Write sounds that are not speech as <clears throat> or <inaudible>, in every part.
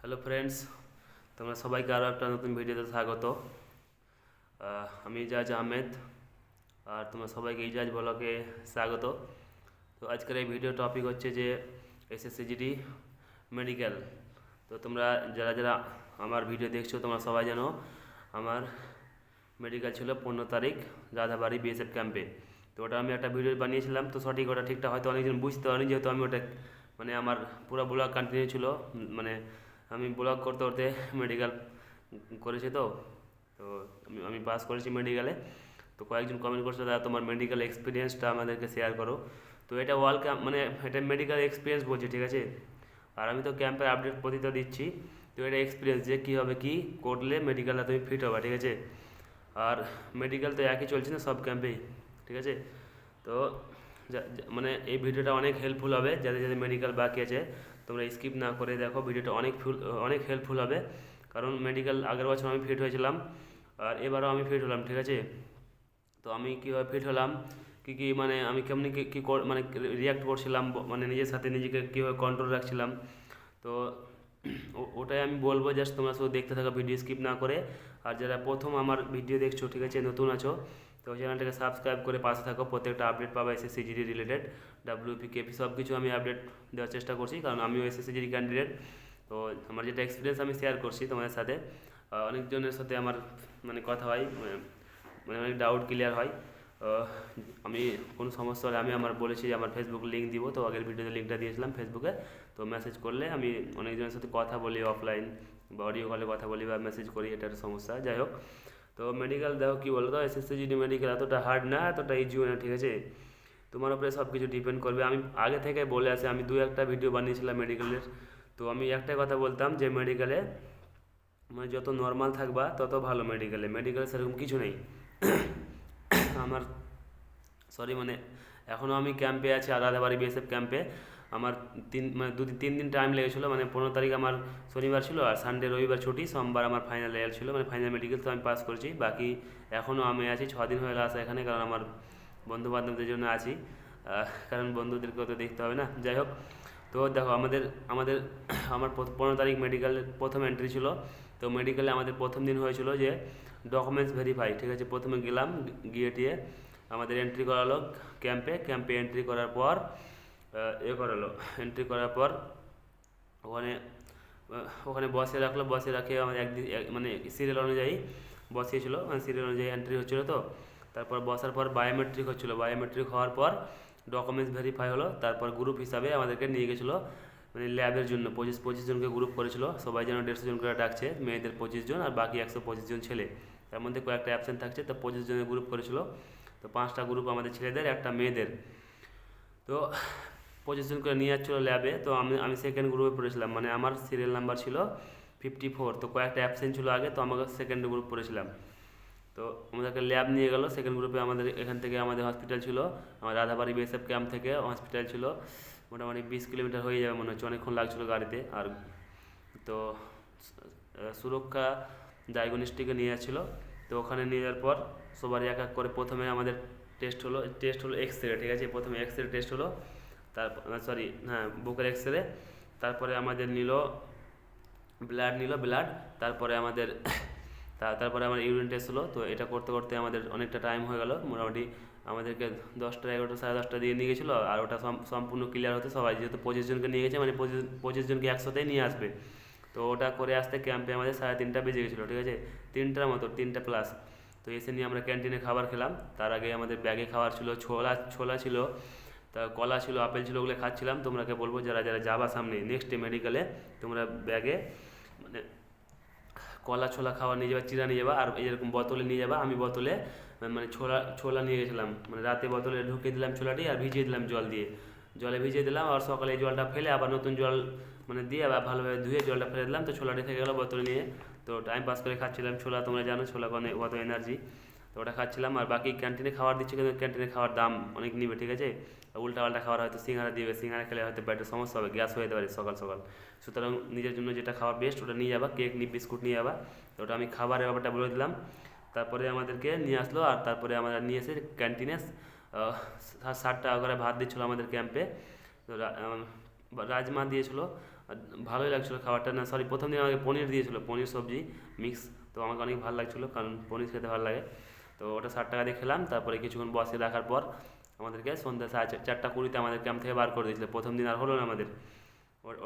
Hello friends, তোমরা সবাইকে আরও একটা নতুন ভিডিওতে স্বাগত। আমি ইজাজ আহমেদ, আর তোমরা সবাইকে ইজাজ ব্লগে স্বাগত। তো আজকের এই ভিডিও টপিক হচ্ছে যে এসএসসিজিডি মেডিকেল। তো তোমরা যারা যারা আমার ভিডিও দেখছ, তোমরা সবাই জানো, আমার মেডিকেল ছিল পনেরো তারিখ, রাধাবাড়ি বিএসএফ ক্যাম্পে। তো ওটা আমি একটা ভিডিও বানিয়েছিলাম, তো সঠিক ওটা ঠিকঠাক হয়তো অনেকজন বুঝতে পারেনি, যেহেতু আমি ওটা মানে আমার পুরো ব্লগ কন্টিনিউ ছিল মানে আমি ব্লগ করতে করতে মেডিকেল করেছি তো তো আমি আমি পাস করেছি মেডিকেলে তো কয়েকজন কমেন্ট করছে, দাদা, তোমার মেডিকেল এক্সপিরিয়েন্সটা আমাদেরকে শেয়ার করো। তো এটা ওয়াল ক্যাম্প মানে এটা মেডিকেল এক্সপিরিয়েন্স বলছি, ঠিক আছে? আর আমি তো ক্যাম্পের আপডেট প্রতিটা দিচ্ছি। তো এটা এক্সপিরিয়েন্স যে কী হবে, কি করলে মেডিকেলটা তুমি ফিট হবে, ঠিক আছে? আর মেডিকেল তো একই চলছে না সব ক্যাম্পেই ঠিক আছে? তো মানে এই ভিডিওটা অনেক হেল্পফুল হবে, যাদের যাদের মেডিকেল বাকি আছে। তোমরা স্কিপ না করে দেখো, ভিডিওটা অনেক ফুল অনেক হেল্পফুল হবে। কারণ মেডিকেল আগের বছর আমি ফিট হয়েছিলাম, আর এবারও আমি ফিট হলাম, ঠিক আছে? তো আমি কীভাবে ফিট হলাম, কী কী মানে আমি কেমনি কী মানে রিয়াক্ট করছিলাম মানে নিজের সাথে নিজেকে কীভাবে কন্ট্রোল রাখছিলাম। তো ওটাই আমি বলব জাস্ট তোমরা শুধু দেখতে থাকো ভিডিও স্কিপ না করে। আর যারা প্রথম আমার ভিডিও দেখছ, ঠিক আছে, নতুন আছো তো চ্যানেলটাকে সাবস্ক্রাইব করে পাশে থাকো। প্রত্যেকটা আপডেট পাবে S CGD related WP KP সব কিছু আমি আপডেট দেওয়ার চেষ্টা করছি, কারণ আমিও এস সিজিডি ক্যান্ডিডেট তো আমার যেটা এক্সপিরিয়েন্স আমি শেয়ার করছি তোমাদের সাথে অনেকজনের সাথে আমার মানে কথা হয়, মানে- মানে অনেক ডাউট ক্লিয়ার হয়। আমি কোনো সমস্যা হলে আমি আমার বলেছি যে আমার ফেসবুক লিঙ্ক দিব, তো আগের ভিডিওতে লিঙ্কটা দিয়েছিলাম ফেসবুকে তো মেসেজ করলে আমি অনেকজনের সাথে কথা বলি অফলাইন বা অডিও কলে কথা বলি বা মেসেজ করি এটার সমস্যা। যাই হোক তো মেডিকেল দেখো কী বলতো এসএসসি জিডি মেডিকেল এতটা হার্ড না, এতটা ইজিও না, ঠিক আছে? তোমার উপরে সব কিছু ডিপেন্ড করবে। আমি আগে থেকে বলে আসি, আমি দু একটা ভিডিও বানিয়েছিলাম মেডিকেলের তো আমি একটাই কথা বলতাম যে মেডিকেলে মানে যত নর্মাল থাকবা, তত ভালো মেডিকেলে মেডিকেলে সেরকম কিছু নেই। আমার সরি মানে এখনও আমি ক্যাম্পে আছি আদাদাবাড়ি বিএসএফ ক্যাম্পে আমার তিন মানে দু তিন দিন টাইম লেগেছিলো মানে পনেরো তারিখ আমার শনিবার ছিল আর সানডে রবিবার ছুটি, সোমবার আমার ফাইনাল রেজাল্ট ছিল মানে ফাইনাল মেডিকেল তো আমি পাস করছি, বাকি এখনও আমি আছি, ছ দিন হয়ে আসা এখানে, কারণ আমার বন্ধু বান্ধবদের জন্য আছি কারণ বন্ধুদেরকেও তো দেখতে হবে না, যাই হোক, তো দেখো আমাদের আমাদের, আমার পনেরো তারিখ মেডিকেলের প্রথম এন্ট্রি ছিল, তো মেডিকেলে আমাদের প্রথম দিন হয়েছিল যে ডকুমেন্টস ভেরিফাই ঠিক আছে, প্রথমে গেলাম, গিয়ে টিয়ে আমাদের এন্ট্রি করালো ক্যাম্পে ক্যাম্পে এন্ট্রি করার পর এ করালো। এন্ট্রি করার পর ওখানে ওখানে বসে রাখল। বসে রাখে আমাদের একদিন মানে সিরিয়াল অনুযায়ী বসিয়েছিল মানে সিরিয়াল অনুযায়ী এন্ট্রি হচ্ছিল তো। তারপর বসার পর বায়োমেট্রিক হচ্ছিল। বায়োমেট্রিক হওয়ার পর ডকুমেন্টস ভেরিফাই হলো। তারপর গ্রুপ হিসাবে আমাদেরকে নিয়ে গেছিল। মানে ল্যাবের জন্য পঁচিশ পঁচিশ জনকে গ্রুপ করেছিল। সবাই যেন দেড়শো জন করে ডাকছে। মেয়েদের পঁচিশ জন আর বাকি একশো পঁচিশ জন ছেলে। তার মধ্যে কয়েকটা অ্যাবসেন্ট থাকছে। তো পঁচিশ জনের গ্রুপ করেছিল। তো পাঁচটা গ্রুপ আমাদের ছেলেদের, একটা মেয়েদের। তো পঁচিশ জন করে নিয়ে যাচ্ছিল ল্যাবে তো আমি আমি সেকেন্ড গ্রুপে পড়েছিলাম। মানে আমার সিরিয়াল নাম্বার ছিল ফিফটি ফোর তো কয়েকটা অ্যাবসেন্ট ছিল আগে, তো আমাকে সেকেন্ড গ্রুপ পড়েছিলাম। তো আমাদেরকে ল্যাব নিয়ে গেলো। সেকেন্ড গ্রুপে আমাদের, এখান থেকে আমাদের হসপিটাল ছিল। আমার রাধাবাড়ি বিএসএফ ক্যাম্প থেকে হসপিটাল ছিল। মোটামুটি বিশ কিলোমিটার হয়ে যাবে মনে হচ্ছে। অনেকক্ষণ লাগছিল গাড়িতে। আর তো সুরক্ষা ডায়াগনস্টিকে নিয়ে যাচ্ছিল। তো ওখানে নিয়ে যাওয়ার পর সবারই এক এক করে প্রথমে আমাদের টেস্ট হলো টেস্ট হলো এক্স রে ঠিক আছে? প্রথমে এক্স রে টেস্ট হলো। তারপর সরি হ্যাঁ বুকের এক্স রে তারপরে আমাদের নিল ব্লাড নিল ব্লাড, তারপরে আমাদের <coughs> তারপরে আমার ইউরিন টেস্ট হলো। তো এটা করতে করতে আমাদের অনেকটা টাইম হয়ে গেল। মোটামুটি আমাদেরকে দশটা, এগারোটা, সাড়ে দশটা দিয়ে নিয়ে গেছিল। আর ওটা সম- সম্পূর্ণ ক্লিয়ার হতে সবাই, যেহেতু পঁচিশ জনকে নিয়ে গেছে মানে পঁচিশ পঁচিশ জনকে একসাথেই নিয়ে আসবে। তো ওটা করে আসতে ক্যাম্পে আমাদের সাড়ে তিনটা বেজে গেছিল, ঠিক আছে? তিনটার মতো, তিনটা প্লাস তো এসে নিয়ে আমরা ক্যান্টিনে খাবার খেলাম। তার আগে আমাদের ব্যাগে খাবার ছিল, ছোলা ছোলা ছিল। তা কলা ছিল, আপেল ছিল, ওগুলো খাচ্ছিলাম। তোমরাকে বলব যারা যারা যাবা সামনে নেক্সট ডে মেডিকেলে তোমরা ব্যাগে মানে কলা ছোলা খাওয়া নিয়ে যাবা চিরা নিয়ে যাবা, আর এরকম বোতলে নিয়ে যাবা, আমি বোতলে মানে ছোলা ছোলা নিয়ে গেছিলাম। মানে রাতে বোতলে ঢুকিয়ে দিলাম ছোলাটি আর ভিজিয়ে দিলাম জল দিয়ে। জলে ভিজিয়ে দিলাম, আর সকালে এই জলটা ফেলে আবার নতুন জল মানে দিয়ে আবার ভালোভাবে ধুয়ে জলটা ফেলে দিলাম। তো ছোলাটি থেকে গেলো বোতলে নিয়ে। তো টাইম পাস করে খাচ্ছিলাম ছোলা, তোমরা জানো ছোলা অনেক কত এনার্জি তো ওটা খাচ্ছিলাম, আর বাকি ক্যান্টিনে খাবার দিচ্ছে কিন্তু ক্যান্টিনে খাওয়ার দাম অনেক নিবে, ঠিক আছে? আর উল্টা পাল্টা খাবার হয়তো সিঙ্গারা দিবে, সিঙ্গারা খেলে হয়তো পেটের সমস্যা হবে, গ্যাস হয়ে যেতে পারে সকাল সকাল। সুতরাং নিজের জন্য যেটা খাওয়ার বেস্ট ওটা নিয়ে যাবা কেক নিয়ে বিস্কুট নিয়ে যাবা। তো ওটা আমি খাবারের ব্যাপারটা বলে দিলাম। তারপরে আমাদেরকে নিয়ে আসলো আর তারপরে আমরা নিয়ে এসে ক্যান্টিনে ষাট টাকা করে ভাত দিচ্ছিল আমাদের ক্যাম্পে রাজমা দিয়েছিলো। ভালোই লাগছিল খাবারটা। না সরি প্রথম দিন আমাকে পনির দিয়েছিলো, পনির সবজি মিক্স তো আমাকে অনেক ভালো লাগছিল কারণ পনির খেতে ভালো লাগে। তো ওটা ষাট টাকা দিয়ে খেলাম। তারপরে কিছুক্ষণ বসে রাখার পর আমাদেরকে সন্ধ্যা সাড়ে চার- চারটা কুড়িতে আমাদের ক্যাম্প থেকে বার করে দিয়েছিল। প্রথম দিন আর হলো না আমাদের।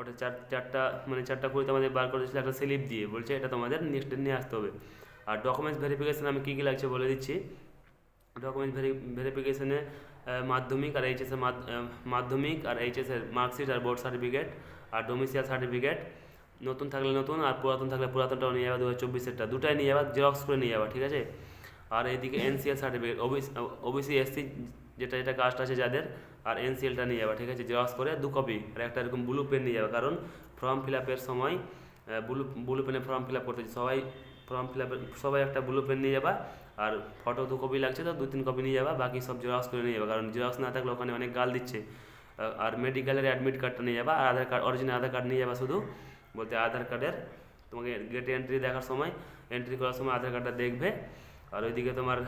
ওটা চার চারটা মানে চারটা কুড়িতে আমাদের বার করে দিয়েছিল একটা স্লিপ দিয়ে। বলছে এটা তোমাদের নেক্সট ডে নিয়ে আসতে হবে। আর ডকুমেন্টস ভেরিফিকেশান আমি কী কী লাগছে বলে দিচ্ছি। ডকুমেন্টস ভেরি ভেরিফিকেশানে মাধ্যমিক আর এইচএসের মাধ্যমিক আর এইচএসের মার্কশিট আর বোর্ড সার্টিফিকেট আর ডোমিসিয়াল সার্টিফিকেট নতুন থাকলে নতুন আর পুরাতন থাকলে পুরাতনটাও নিয়ে যাবে দু হাজার চব্বিশেরটা দুটাই নিয়ে যাবা জেরক্স করে নিয়ে যাবা ঠিক আছে? আর এইদিকে NCL certificate OBC OBC SC যেটা যেটা কাস্ট আছে যাদের, আর এনসিএলটা নিয়ে যাবে, ঠিক আছে? জেরক্স করে দু কপি আর একটা এরকম ব্লু পেন নিয়ে যাবে, কারণ ফর্ম ফিল আপের সময় ব্লু ব্লু পেনে ফর্ম ফিল আপ করতে সবাই ফর্ম ফিল আপের সবাই একটা ব্লু পেন নিয়ে যাবা, আর ফটো দু কপি লাগছে তো দু তিন কপি নিয়ে যাবা, বাকি সব জেরক্স করে নিয়ে যাবা, কারণ জেরক্স না থাকলে ওখানে অনেক গাল দিচ্ছে। আর মেডিকেলের অ্যাডমিট কার্ডটা নিয়ে যাবা, আর Aadhaar card original Aadhaar card নিয়ে যাবা শুধু। বলতে আধার কার্ডের তোমাকে গেটে এন্ট্রি দেখার সময় এন্ট্রি করার সময় আধার কার্ডটা দেখবে, আর ওইদিকে তোমার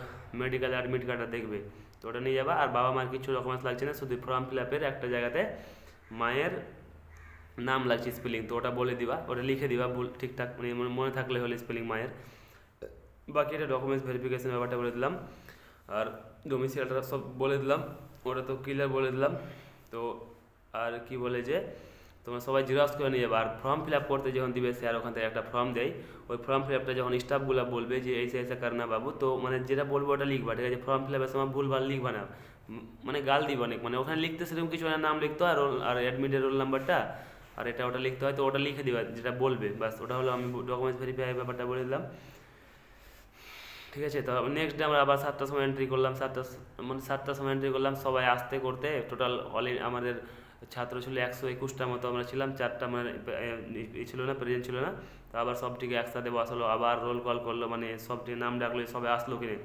মেডিকেল অ্যাডমিট কার্ডটা দেখবে। তো ওটা নিয়ে যাবা। আর বাবা মার কিছু ডকুমেন্টস লাগছে না, শুধু ফর্ম ফিল আপের একটা জায়গাতে মায়ের নাম লাগছে স্পেলিং তো ওটা বলে দিবা, ওটা লিখে দিবা ভুল, ঠিকঠাক মানে মনে- থাকলে হলে স্পেলিং মায়ের। বাকি এটা ডকুমেন্টস ভেরিফিকেশন ব্যাপারটা বলে দিলাম। আর ডোমিসিয়ালটা সব বলে দিলাম, ওটা তো ক্লিয়ার বলে দিলাম। তো আর কি বলে যে তোমরা সবাই জেরক্স করে নিয়ে যাবে। আর ফর্ম ফিল আপ করতে যখন দিবে স্যার ওখান থেকে একটা ফর্ম দেয়। ওই ফর্ম ফিল আপটা যখন স্টাফগুলো বলবে যে এইসে এইসে করনা বাবু? তো মানে যেটা বলব ওটা লিখবা, ঠিক আছে? ফর্ম ফিল আপের সময় ভুলভাল লিখবা না। মানে গাল দিবা অনেক। মানে ওখানে লিখতে সেরকম কিছু না, নাম লিখতে হয় আর আর অ্যাডমিটের রোল নাম্বারটা আর এটা ওটা লিখতে হয়, তো ওটা লিখে দিবা, যেটা বলবে। বাস ওটা হলো আমি ডকুমেন্টস ভেরিফাই ব্যাপারটা বলে দিলাম। ঠিক আছে? তো নেক্সট ডে আমরা আবার সাতটার সময় এন্ট্রি করলাম। সাতটা মানে সাতটার সময় এন্ট্রি করলাম। সবাই আসতে করতে টোটাল অল আমাদের ছাত্র ছিল একশো একুশটার মতো আমরা ছিলাম, চারটা মানে ই ছিল না প্রেজেন্ট ছিল না। তো আবার সবটিকে একসাথে বসালো, আবার রোল কল করল মানে সবটি নাম ডাকলো সবাই আসলো কিনে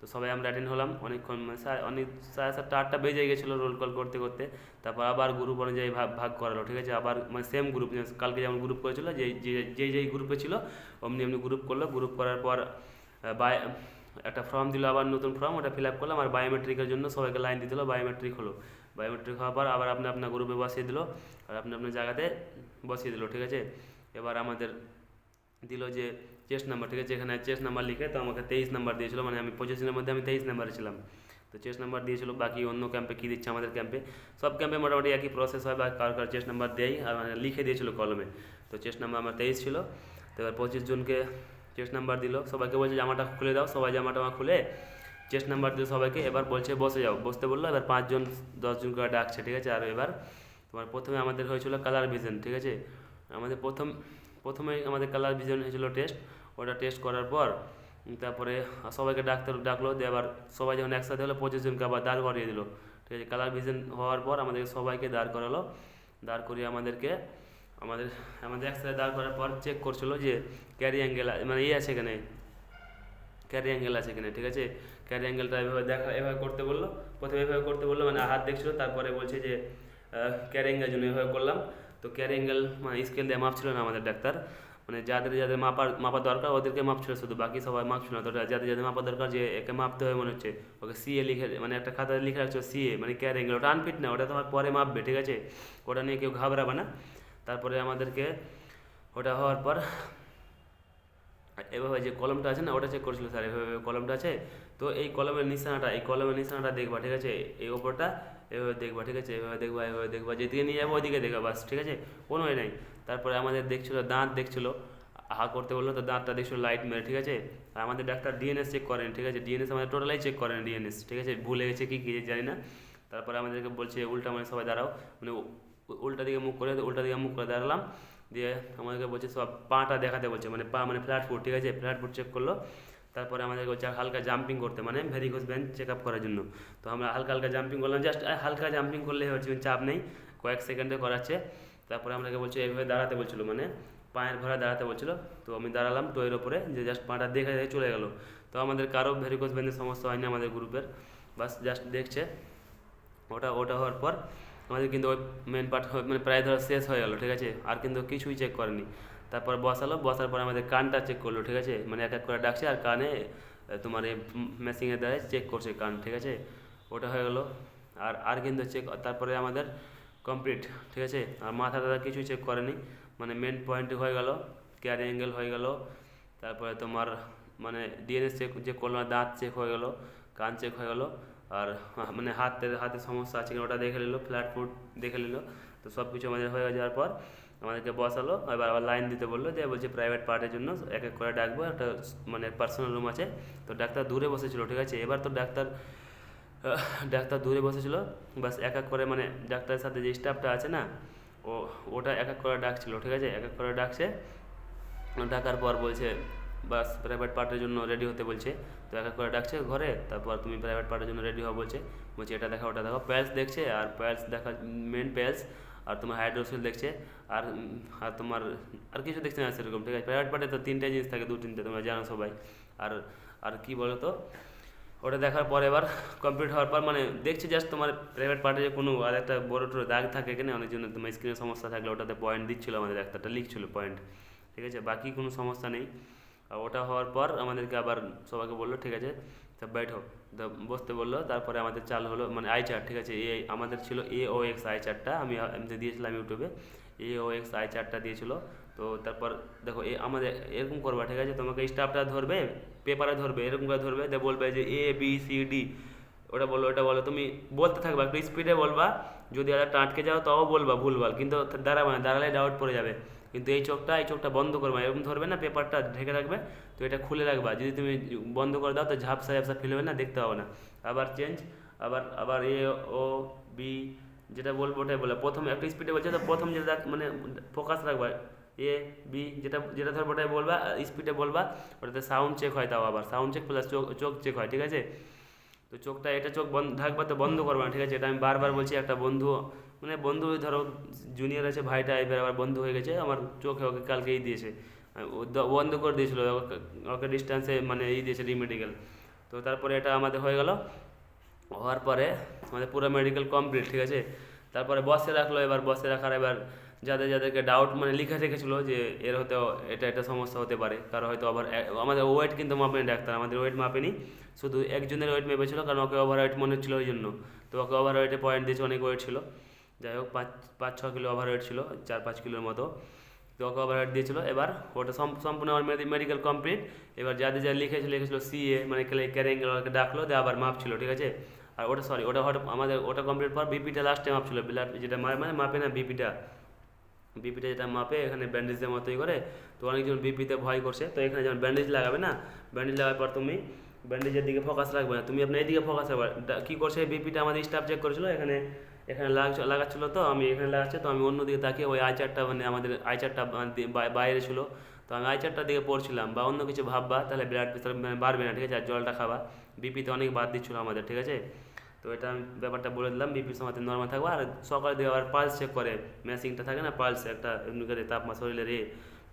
তো সবাই আমরা অ্যাটেন্ড হলাম, অনেকক্ষণ মানে অনেক সাড়ে সাতটা, আটটা বেজে গেছিল রোল কল করতে করতে। তারপর আবার গ্রুপ অনুযায়ী ভাগ ভাগ করালো, ঠিক আছে? আবার মানে সেম গ্রুপ কালকে যেমন গ্রুপ করেছিল যেই যে- যেই গ্রুপে ছিল, অমনি এমনি গ্রুপ করল। গ্রুপ করার পর বাই একটা ফর্ম দিল আবার নতুন ফর্ম ওটা ফিল আপ করলাম। আর বায়োমেট্রিকের জন্য সবাইকে লাইন দিতে হলো বায়োমেট্রিক হলো। বায়োমেট্রিক হওয়ার পর আবার আপনি আপনার গ্রুপে বসিয়ে দিল, আর আপনি আপনার জায়গাতে বসিয়ে দিল, ঠিক আছে? এবার আমাদের দিল যে চেস্ট নাম্বার ঠিক আছে? এখানে চেস্ট নাম্বার লিখে তো আমাকে তেইশ নাম্বার দিয়েছিল মানে আমি পঁচিশ দিনের মধ্যে আমি তেইশ নাম্বারে ছিলাম। তো চেস্ট নাম্বার দিয়েছিল, বাকি অন্য ক্যাম্পে কী দিচ্ছে আমাদের ক্যাম্পে সব ক্যাম্পে মোটামুটি একই প্রসেস হয়, বা কার কার চেস্ট নাম্বার দেয়, আর মানে লিখে দিয়েছিল কলমে তো চেস্ট নাম্বার আমার তেইশ ছিল। তো এবার পঁচিশ জনকে চেস্ট নাম্বার দিল। সবাইকে বলছে জামাটা খুলে দাও, সবাই জামাটা আমার খুলে চেস্ট নাম্বার দিল সবাইকে এবার বলছে, বসে যাও। বসতে বলল, এবার পাঁচজন, দশজন করে ডাকছে, ঠিক আছে? আর এবার তোমার প্রথমে আমাদের হয়েছিল কালার ভিশন ঠিক আছে? আমাদের প্রথম, প্রথমে আমাদের কালার ভিশন হয়েছিল টেস্ট ওটা টেস্ট করার পর, তারপরে সবাইকে ডাক্তার ডাকলো, দিয়ে আবার সবাই যখন একসাথে হলো, পঁচিশ জনকে আবার দাঁড় করিয়ে দিল। ঠিক আছে? কালার ভিশন হওয়ার পর আমাদেরকে সবাইকে দাঁড় করালো। দাঁড় করিয়ে আমাদেরকে, আমাদের আমাদের একসাথে দাঁড় করার পর চেক করছিল যে ক্যারি অ্যাঙ্গেল মানে ইয়ে আছে এখানে ক্যারি অ্যাঙ্গেল আছে এখানে ঠিক আছে? ক্যারি অ্যাঙ্গেলটা এভাবে দেখা, এভাবে করতে বলল। প্রথমে এভাবে করতে বলল মানে হাত দেখছিল, তারপরে বলছে যে ক্যারি অ্যাঙ্গেল জন্য এভাবে করলাম। তো ক্যারি অ্যাঙ্গেল মানে স্কেল দিয়ে মাপছিল না আমাদের ডাক্তার। মানে যাদের যাদের মাপার মাপার দরকার, ওদেরকে মাপছিল শুধু, বাকি সবাই মাপছিল না। তো যাদের যাদের মাপার দরকার যে, একে মাপতে হবে মনে হচ্ছে, ওকে সিএ লিখে মানে একটা খাতায় লিখে রাখছো সিএ মানে ক্যারি অ্যাঙ্গেল ওটা আনফিট না, ওটা তোমার পরে মাপবে, ঠিক আছে? ওটা নিয়ে কেউ ঘাবড়াবে না। তারপরে আমাদেরকে, ওটা হওয়ার পর এভাবে যে কলমটা আছে না, ওটা চেক করছিল স্যার এভাবে কলমটা আছে। তো এই কলমের নিশানাটা, এই কলমের নিশানাটা দেখবা, ঠিক আছে? এই ওপরটা এভাবে দেখবা, ঠিক আছে? এভাবে দেখবা এভাবে দেখবা, যেদিকে নিয়ে যাব ওইদিকে দেখবা, বাস, ঠিক আছে? কোনো নাই। তারপরে আমাদের দেখছিল, দাঁত দেখছিল। হা করতে বলল, তো দাঁতটা দেখছিল লাইট মেরে ঠিক আছে? আর আমাদের ডাক্তার ডিএনএস চেক করেন, ঠিক আছে? ডিএনএস আমাদের টোটালাই চেক করেন ডিএনএস ঠিক আছে? ভুলে গেছে কি কি জানি না। তারপরে আমাদেরকে বলছে, উল্টা মানে সবাই দাঁড়াও। মানে উল্টা দিকে মুখ করে, উল্টা দিকে মুখ করে দাঁড়ালাম। দিয়ে আমাদেরকে বলছে সব পাটা দেখাতে বলছে মানে পা মানে ফ্ল্যাট ফুট ঠিক আছে? ফ্ল্যাট ফুট চেক করল। তারপরে আমাদেরকে বলছে হালকা জাম্পিং করতে মানে ভেরিকোস ভেন চেক আপ করার জন্য। তো আমরা হালকা হালকা জাম্পিং করলাম জাস্ট হালকা জাম্পিং করলে হচ্ছে চাপ নেই। কয়েক সেকেন্ডে করাচ্ছে। তারপরে আমাদেরকে বলছে এইভাবে দাঁড়াতে বলছিল মানে পায়ের ভরা দাঁড়াতে বলছিল। তো আমি দাঁড়ালাম টোয়ের ওপরে, যে জাস্ট পাটা দেখে দেখে চলে গেল। তো আমাদের কারও ভেরিকোস ভেনের সমস্যা হয়নি আমাদের গ্রুপের বাস জাস্ট দেখছে। ওটা ওটা হওয়ার পর আমাদের কিন্তু ওই মেন পার্ট মানে প্রায় ধরো শেষ হয়ে গেলো, ঠিক আছে? আর কিন্তু কিছুই চেক করেনি। তারপর বসালো বসার পর আমাদের কানটা চেক করল, ঠিক আছে? মানে এক এক করে ডাকছে আর কানে তোমার এই মেশিনের দ্বারা চেক করছে কান, ঠিক আছে? ওটা হয়ে গেলো। আর আর কিন্তু চেক তারপরে আমাদের কমপ্লিট ঠিক আছে? আর মাথা টাথা কিছুই চেক করেনি। মানে মেন পয়েন্ট হয়ে গেল ক্যারি অ্যাঙ্গেল হয়ে গেল। তারপরে তোমার মানে ডিএনএস চেক যে করল দাঁত চেক হয়ে গেলো, কান চেক হয়ে গেল। আর মানে হাতের হাতে সমস্যা আছে কিনা ওটা দেখে নিল ফ্ল্যাট ফুট দেখে নিল। তো সব কিছু আমাদের হয়ে যাওয়ার পর আমাদেরকে বসালো, এবার আবার লাইন দিতে বলল যে, বলছে প্রাইভেট পার্টের জন্য এক এক করে ডাকবো, একটা মানে পার্সোনাল রুম আছে। তো ডাক্তার দূরে বসেছিল, ঠিক আছে? এবার তো ডাক্তার ডাক্তার দূরে বসেছিল বাস এক এক করে মানে ডাক্তারের সাথে যে স্টাফটা আছে না, ও, ওটা এক এক করে ডাকছিল, ঠিক আছে? এক এক করে ডাকছে। ডাকার পর বলছে বাস প্রাইভেট পার্টের জন্য রেডি হতে বলছে। তো এক এক করে ডাকছে ঘরে, তারপর তুমি প্রাইভেট পার্টের জন্য রেডি হওয়া বলছে। বলছে, এটা দেখা ওটা দেখো প্যালস দেখছে, আর প্যালস দেখা মেন প্যালস আর তোমার হাইড্রোসিল দেখছে, আর আর তোমার, আর কিছু দেখছে না সেরকম, ঠিক আছে? প্রাইভেট পার্টে তো তিনটে জিনিস থাকে, দু তিনটে, তোমরা জানো সবাই। আর আর কি বলো তো ওটা দেখার পর এবার কমপ্লিট হওয়ার পর মানে দেখছি জাস্ট তোমার প্রাইভেট পার্টে যে কোনো আর একটা বড় টড়ো দাগ থাকে কিনা, অনেক জন্য তোমার স্ক্রিনের সমস্যা থাকলে ওটাতে পয়েন্ট দিচ্ছিল আমাদের ডাক্তারটা, লিখছিল পয়েন্ট ঠিক আছে? বাকি কোনো সমস্যা নেই। ওটা হওয়ার পর আমাদেরকে আবার সবাইকে বলল, ঠিক আছে, তা बैठो। তো বসতে বলল, তারপরে আমাদের চাল হলো মানে আই চার্ট ঠিক আছে, এ, আমাদের ছিল এ ও এক্স আই চার্টটা আমি এমনি দিয়েছিলাম ইউটিউবে, এ ও এক্স আই চার্টটা দিয়েছিল। তো তারপর দেখো, এ, আমাদের এরকম করবা, ঠিক আছে, তোমাকে স্টাফটা ধরবে, পেপারে ধরবে, এরকম করে ধরবে, দিয়ে বলবে যে এ, বি, সি, ডি, ওটা বলো ওটা বলো তুমি বলতে থাকবা, একটু স্পিডে বলবা, যদি আবার টাটকে যাও, তাও বলবা ভুলভাল, কিন্তু দাঁড়াবে না, দাঁড়ালে ডাউট পড়ে যাবে। কিন্তু এই চোখটা এই চোখটা বন্ধ করবা, এরকম ধরবে না, পেপারটা ঢেকে রাখবে, তো এটা খুলে রাখবা। যদি তুমি বন্ধ করে দাও, তো ঝাপসা ঝাপসা ফিল হবে না, দেখতে পাবে না। আবার চেঞ্জ আবার আবার এ, ও, বি, যেটা বলব ওটাই বলে। প্রথম একটা স্পিডে বলছে, তো প্রথম যেটা মানে ফোকাস রাখবা। এ, বি, যেটা যেটা ধরবো ওটাই বলবা স্পিডে বলবা, ওটাতে সাউন্ড চেক হয় তাও আবার। সাউন্ড চেক প্লাস চোখ চোখ চেক হয়, ঠিক আছে? তো চোখটা, এটা চোখ বন্ধ, থাকবে তো বন্ধ করবে না, ঠিক আছে? এটা আমি বারবার বলছি, একটা বন্ধু মানে বন্ধু ধরো জুনিয়র আছে, ভাইটা এবার আবার বন্ধু হয়ে গেছে, আমার চোখে ওকে কালকেই দিয়েছে। বন্ধ করে দিয়েছিল, ওকে- ডিস্টেন্সে মানে এই দিয়েছে রিমেডিকেল তো তারপরে এটা আমাদের হয়ে গেল। হওয়ার পরে আমাদের পুরো মেডিকেল কমপ্লিট ঠিক আছে? তারপরে বসে রাখল, এবার বসে রাখার এবার যাদের, যাদেরকে ডাউট মানে লিখে রেখেছিলো যে এর হতে এটা একটা সমস্যা হতে পারে, কারও হয়তো আবার আমাদের ওয়েট কিন্তু মাপেনি ডাক্তার, আমাদের ওয়েট মাপেনি। শুধু একজনের ওয়েট মেপেছিল, কারণ ওকে ওভার ওয়েট মনে হচ্ছিল ওই জন্য। তো ওকে ওভার ওয়েটে পয়েন্ট দিয়েছে, অনেক ওয়েট ছিল। যাই হোক, পাঁচ পাঁচ, ছ কিলো ওভার ওয়েট ছিল, চার, পাঁচ কিলোর মতো। ওকে ওভার ওয়েট দিয়েছিল। এবার ওটা সম- সম্পূর্ণ আমার মেয়েদের মেডিকেল কমপ্লিট এবার যাদের যা লিখেছিল লিখেছিল সিএ মানে ক্যারিং ওকে ডাকলো, দিয়ে আবার মাপ ছিল, ঠিক আছে? আর ওটা সরি ওটা হঠাৎ আমাদের, ওটা কমপ্লিট পর বিপিটা লাস্টে মাপ ছিল। ব্লাড যেটা মারে মানে মাপে না বিপিটা বিপিটা যেটা মাপে, এখানে ব্যান্ডেজ ব্যান্ডেজের মতোই করে। তো অনেকজন বিপিতে ভয় করছে। তো এখানে যেমন ব্যান্ডেজ লাগাবে না? ব্যান্ডেজ লাগার পর তুমি ব্যান্ডেজের দিকে ফোকাস রাখবে না। তুমি আপনার এদিকে ফোকাস রাখবে কী করছে? বিপিটা আমাদের স্টাফ চেক করেছিল। এখানে এখানে লাগ লাগাচ্ছিল তো, আমি এখানে লাগাচ্ছি তো, আমি অন্যদিকে তাকিয়ে ওই আই চারটা মানে আমাদের আই চারটা বাইরে ছিল। তো আমি আই চারটার দিকে পড়ছিলাম, বা অন্য কিছু ভাববা, তাহলে ব্লাড প্রেশার মানে বাড়বে না, ঠিক আছে? আর জলটা খাবা। বিপিতে অনেক বাদ দিচ্ছিল আমাদের, ঠিক আছে? তো এটা আমি ব্যাপারটা বলে দিলাম বিপির সময় নর্মাল থাকবে। আর সকালে দিকে আবার পালস চেক করে মেশিনটা থাকে না পালস একটা এমনি করে তাপমা শরীরের এ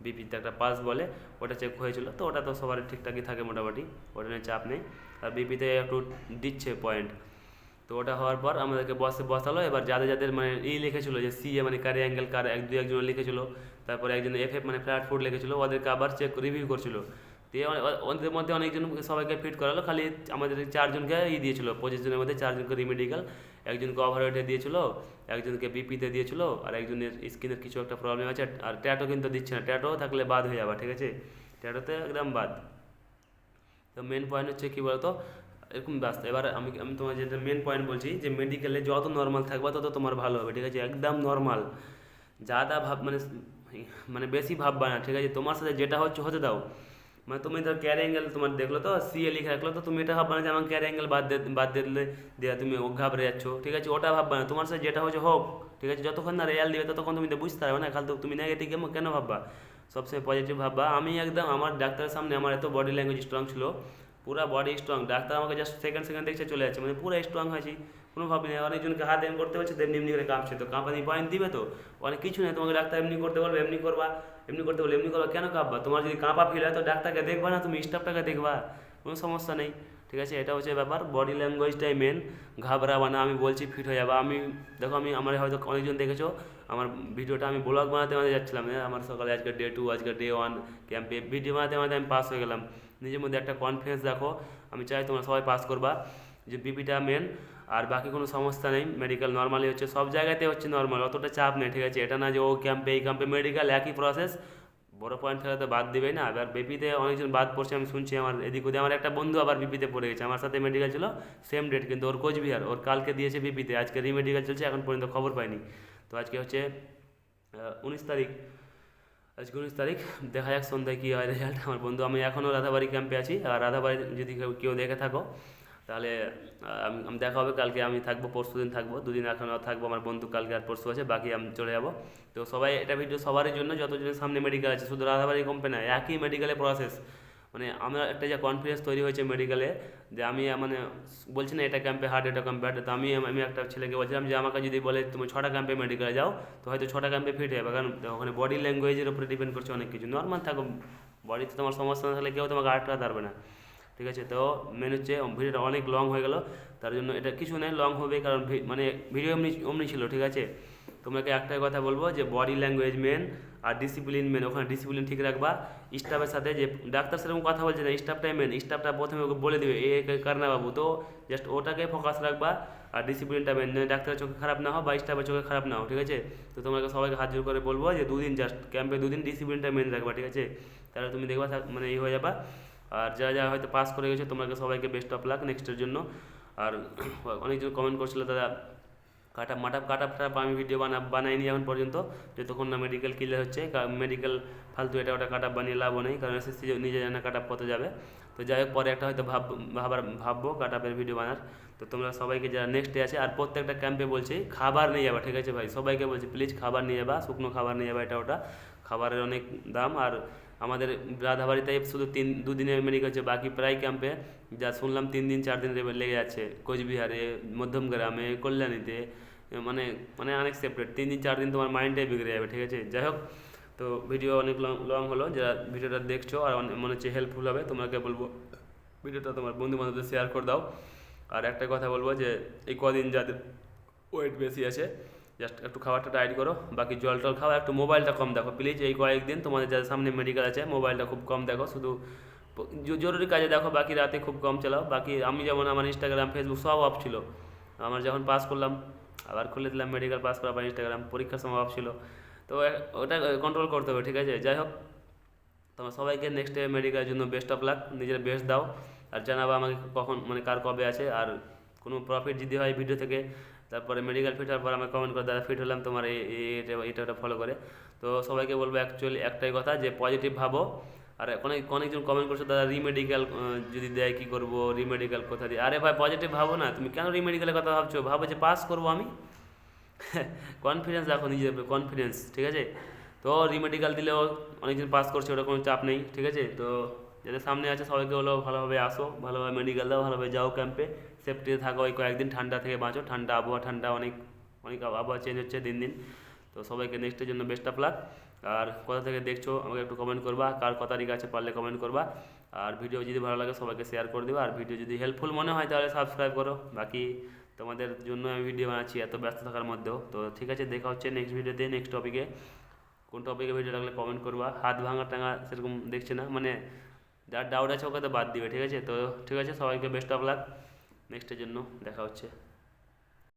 বিপিতে একটা পালস বলে, ওটা চেক হয়েছিল। তো ওটা তো সবার ঠিকঠাকই থাকে মোটামুটি, ওটা নিয়ে চাপ নেই। আর বিপিতে একটু দিচ্ছে পয়েন্ট তো ওটা হওয়ার পর আমাদেরকে বসে বসালো। এবার যাদের যাদের মানে ই লিখেছিল যে সি এ মানে কারি অ্যাঙ্গেল কার এক দু একজন লিখেছিল। তারপরে একজন এফ এফ মানে ফ্ল্যাট ফুড লিখেছিল। ওদেরকে আবার চেক রিভিউ করছিল। দিয়ে ওদের মধ্যে অনেকজন সবাইকে ফিট করালো। খালি আমাদের চারজনকে ই দিয়েছিল। পঁচিশ জনের মধ্যে চারজনকে রিমেডিক্যাল একজনকে ওভারওয়েটে দিয়েছিল, একজনকে বিপিতে দিয়েছিল, আর একজনের স্কিনের কিছু একটা প্রবলেম আছে। আর ট্যাটো কিন্তু দিচ্ছে না। ট্যাটো থাকলে বাদ হয়ে যাবে, ঠিক আছে? ট্যাটোতে একদম বাদ। তো মেন পয়েন্ট হচ্ছে কী বলতো? এরকম ব্যস্ত। এবার আমি আমি তোমার যেটা মেন পয়েন্ট বলছি যে মেডিকেলে যত নর্মাল থাকবে, তত তোমার ভালো হবে, ঠিক আছে? একদম নর্মাল যা যাদা ভাব মানে মানে বেশি ভাববা না, ঠিক আছে? তোমার সাথে যেটা হচ্ছে, হতে দাও। মানে তুমি ধর ক্যারি অ্যাঙ্গেল তোমার দেখল তো সিএ লিখে রাখল তো, তুমি এটা ভাববা না যে আমার ক্যারি অ্যাঙ্গেল বাদ দিয়ে বাদ দিয়ে দিলে, দিয়ে তুমি ও ঘাবড়ে যাচ্ছ, ঠিক আছে? ওটা ভাববা না। তোমার সাথে যেটা হচ্ছে, হোক, ঠিক আছে? যতক্ষণ না রেয়াল দিবে, ততক্ষণ তুমি তো বুঝতে পারবে না, খালি তো তুমি নেগেটিভ কেন ভাববা? সবসময় পজিটিভ ভাববা। আমি একদম, আমার ডাক্তারের সামনে আমার এত বডি ল্যাঙ্গুয়েজ স্ট্রং ছিল পুরা বডি স্ট্রং ডাক্তার আমাকে জাস্ট সেকেন্ড সেকেন্ড দেখছে চলে যাচ্ছে। মানে পুরো স্ট্রং হয়েছি কোনো ভাবি নেই। অনেকজনকে হাত এমনি করতে হচ্ছে তেমনি এমনি করে কাঁপছে তো। কাঁপানি পয়েন্ট দিবে তো? অনেক কিছু নেই। তোমাকে ডাক্তার এমনি করতে বলবে এমনি করবা এমনি করতে বলবে এমনি করবা। কেন কাঁপবা? তোমার যদি কাঁপা ফিল হয় তো ডাক্তারকে দেখবা না তুমি স্টাফটাকে দেখবা। কোনো সমস্যা নেই। ঠিক আছে? এটা হচ্ছে ব্যাপার। বডি ল্যাঙ্গুয়েজটাই মেন ঘাবড়াবা না আমি বলছি ফিট হয়ে যাবা। আমি দেখো আমি আমার হয়তো অনেকজন দেখেছ। আমার ভিডিওটা আমি ব্লগ বানাতে বানাতে যাচ্ছিলাম। হ্যাঁ, আমার সকালে আজকে ডে টু আজকে ডে ওয়ান ক্যাম্পে ভিডিও বানাতে বানাতে আমি পাস হয়ে গেলাম। নিজের মধ্যে একটা কনফিডেন্স রাখো। আমি চাই তোমরা সবাই পাস করবা। যে বিপিটা মেন আর বাকি কোনো সমস্যা নেই। মেডিকেল নর্মালি হচ্ছে, সব জায়গাতে হচ্ছে নর্মাল অতটা চাপ নেই, ঠিক আছে? এটা না যে ও ক্যাম্পে এই ক্যাম্পে মেডিকেল একই প্রসেস বড় পয়েন্ট খেলে তো বাদ দিবেই না। এবার বিপিতে অনেকজন বাদ পড়ছে, আমি শুনছি আমার এদিক ওদিকে। আমার একটা বন্ধু আবার বিপিতে পড়ে গেছে। আমার সাথে মেডিকেল ছিল সেম ডেট কিন্তু ওর কোচবিহার, ওর কালকে দিয়েছে বিপিতে আজকে রিমেডিকেল চলছে, এখন পর্যন্ত খবর পাইনি। তো আজকে হচ্ছে উনিশ তারিখ। আজকে উনিশ তারিখ, দেখা যাক সন্ধ্যায় কী হয় রেজাল্ট আমার বন্ধু, আমি এখনও রাধাবাড়ি ক্যাম্পে আছি। আর রাধাবাড়ি যদি কেউ দেখে থাকো, তাহলে আমি দেখা হবে, কালকে আমি থাকব, পরশু দিন থাকব। দুদিন এখন আর থাকব, আমার বন্ধু কালকে আর পরশু আছে, বাকি আমি চলে যাব। তো সবাই, এটা ভিডিও সবারই জন্য, যতজনের সামনে মেডিকেল আছে, শুধু রাধাবাড়ি কম্পে না, একই মেডিকেলের প্রসেস মানে আমার একটা যে কনফিডেন্স তৈরি হয়েছে মেডিকেলে যে আমি মানে বলছি না এটা ক্যাম্পে হার্ট এটা ক্যাম্পে হার্ট তো আমি আমি একটা ছেলেকে বলছিলাম যে আমাকে যদি বলে তুমি ছটা ক্যাম্পে মেডিকেলে যাও, তো হয়তো ছটা ক্যাম্পে ফিট হবে কারণ ওখানে বডি ল্যাঙ্গুয়েজের উপরে ডিপেন্ড করছে অনেক কিছু। নর্মাল থাকো বডিতে তোমার সমস্যা না থাকলে কেউ তোমাকে আটকাতে পারবে না। ঠিক আছে? তো মেন হচ্ছে ভিডিওটা অনেক লং হয়ে গেল। তার জন্য এটা কিছু নেই লং হবে, কারণ মানে ভিডিও এমনি অমনি ছিল, ঠিক আছে? তোমাকে একটাই কথা বলব যে বডি ল্যাঙ্গুয়েজ মেন আর ডিসিপ্লিন মেন ওখানে ডিসিপ্লিন ঠিক রাখবা। স্টাফের সাথে যে ডাক্তার সেরকম কথা বলছে না স্টাফটাই মেন স্টাফটা প্রথমে ওকে বলে দিবে, এ কারণা বাবু, তো জাস্ট ওটাকে ফোকাস রাখবা আর ডিসিপ্লিনটা মেন ডাক্তারের চোখে খারাপ না হোক বা স্টাফের চোখে খারাপ না হোক ঠিক আছে? তো তোমাকে সবাইকে হাত করে বলব যে দুদিন জাস্ট ক্যাম্পে দুদিন ডিসিপ্লিনটা মেন রাখবা, ঠিক আছে? তাহলে তুমি দেখবা মানে এই হয়ে যাবা। আর যা যা হয়তো পাস করে গেছে, তোমাকে সবাইকে বেস্ট অফ লাক নেক্সটের জন্য। আর <clears throat> অনেকজন কমেন্ট করছিল, দাদা কাটাপ মাটাপ কাটাপ টাপ আমি ভিডিও বানা, বানাইনি এখন পর্যন্ত। যতক্ষণ না মেডিকেল ক্লিয়ার হচ্ছে মেডিকেল ফালতু এটা ওটা কাটাপ বানিয়ে লাভও নেই, কারণ এসএসসি নিজে জানে কাটাপ কত যাবে। তো যাই হোক, পরে একটা হয়তো ভাব, ভাবার, ভাববো কাটাপের ভিডিও বানার। তো তোমরা সবাইকে যারা নেক্সট ডে আছে, আর প্রত্যেকটা ক্যাম্পে বলছি, খাবার নিয়ে যাবা, ঠিক আছে ভাই? সবাইকে বলছি প্লিজ খাবার নিয়ে যাবা, শুকনো খাবার নিয়ে যাবা এটা ওটা। খাবারের অনেক দাম, আর আমাদের রাধাবাড়িতে শুধু তিন দুদিনের মেডিকেল হচ্ছে, বাকি প্রায় ক্যাম্পে যা শুনলাম তিন দিন, চার দিন লেগে যাচ্ছে। কোচবিহারে, মধ্যমগ্রামে, কল্যাণীতে মানে মানে অনেক সেপারেট তিন দিন, চার দিন তোমার মাইন্ডটাই বিগড়ে যাবে, ঠিক আছে? যাই হোক, তো ভিডিও অনেক লং হলো। যারা ভিডিওটা দেখছ আর মনে হচ্ছে হেল্পফুল হবে, তোমাকে বলব ভিডিওটা তোমার বন্ধু বান্ধবদের শেয়ার করে দাও। আর একটা কথা বলব যে, এই কদিন যাদের ওয়েট বেশি আছে জাস্ট একটু খাবারটা টাইট করো। বাকি জল টল খাও একটু মোবাইলটা কম দেখো। প্লিজ এই কয়েকদিন তোমাদের যাদের সামনে মেডিকেল আছে মোবাইলটা খুব কম দেখো। শুধু জরুরি কাজে দেখো, বাকি রাতে খুব কম চালাও। বাকি আমি যেমন আমার ইনস্টাগ্রাম ফেসবুক সব অফ ছিল। আমার যখন পাস করলাম আবার খুলে দিলাম মেডিকেল পাস করার পর ইনস্টাগ্রাম পরীক্ষার অফ ছিল। তো ওটা কন্ট্রোল করতে হবে, ঠিক আছে? যাই হোক, তোমার সবাইকে নেক্সট ডে মেডিকেলের জন্য বেস্ট অফ লাক নিজের বেস্ট দাও। আর জানাব আমাকে কখন মানে কার কবে আছে, আর কোনো প্রফিট যদি হয় ভিডিও থেকে, তারপরে মেডিকেল ফিট হওয়ার পর আমি কমেন্ট করে, দাদা ফিট হলাম তোমার এটা এটা ফলো করে। তো সবাইকে বলব অ্যাকচুয়ালি একটাই কথা, যে পজিটিভ ভাবো। আর অনেক অনেকজন কমেন্ট করছ, দাদা রিমেডিকেল যদি দেয় কী করব? রিমেডিকেল কোথা দিয়ে আরে ভাই পজিটিভ ভাবো না। তুমি কেন রিমেডিকেলের কথা ভাবছ? ভাবো যে পাস করব আমি? <laughs> কনফিডেন্স রাখো নিজের কনফিডেন্স ঠিক আছে? তো রিমেডিকেল দিলেও অনেকজন পাস করছে, ওটা কোনো চাপ নেই, ঠিক আছে? তো যাদের সামনে আছে, সবাইকে হলো ভালোভাবে আসো, ভালোভাবে মেডিকেল দাও, ভালোভাবে যাও ক্যাম্পে সেফটিতে থাকো, ওই কয়েকদিন ঠান্ডা থেকে বাঁচো। ঠান্ডা আবহাওয়া, ঠান্ডা অনেক অনেক আবহাওয়া চেঞ্জ হচ্ছে দিন দিন। তো সবাইকে নেক্সটের জন্য বেস্ট অফ লাক আর কোথা থেকে দেখছ, আমাকে একটু কমেন্ট করবা, কার কত তারিখ আছে পারলে কমেন্ট করবা। আর ভিডিও যদি ভালো লাগে সবাইকে শেয়ার করে দেবা, আর ভিডিও যদি হেল্পফুল মনে হয় তাহলে সাবস্ক্রাইব করো। বাকি তোমাদের জন্য আমি ভিডিও বানাচ্ছি এত ব্যস্ত থাকার মধ্যেও। তো ঠিক আছে, দেখা হচ্ছে নেক্সট ভিডিওতে নেক্সট টপিকে কোন টপিকে ভিডিও লাগলে কমেন্ট করবা। হাত ভাঙা টাঙা সেরকম দেখছে না মানে যার ডাউট আছে ওকে তো বাদ দিবে, ঠিক আছে? তো ঠিক আছে, সবাইকে বেস্ট অফ লাক নেক্সটের জন্য দেখা হচ্ছে।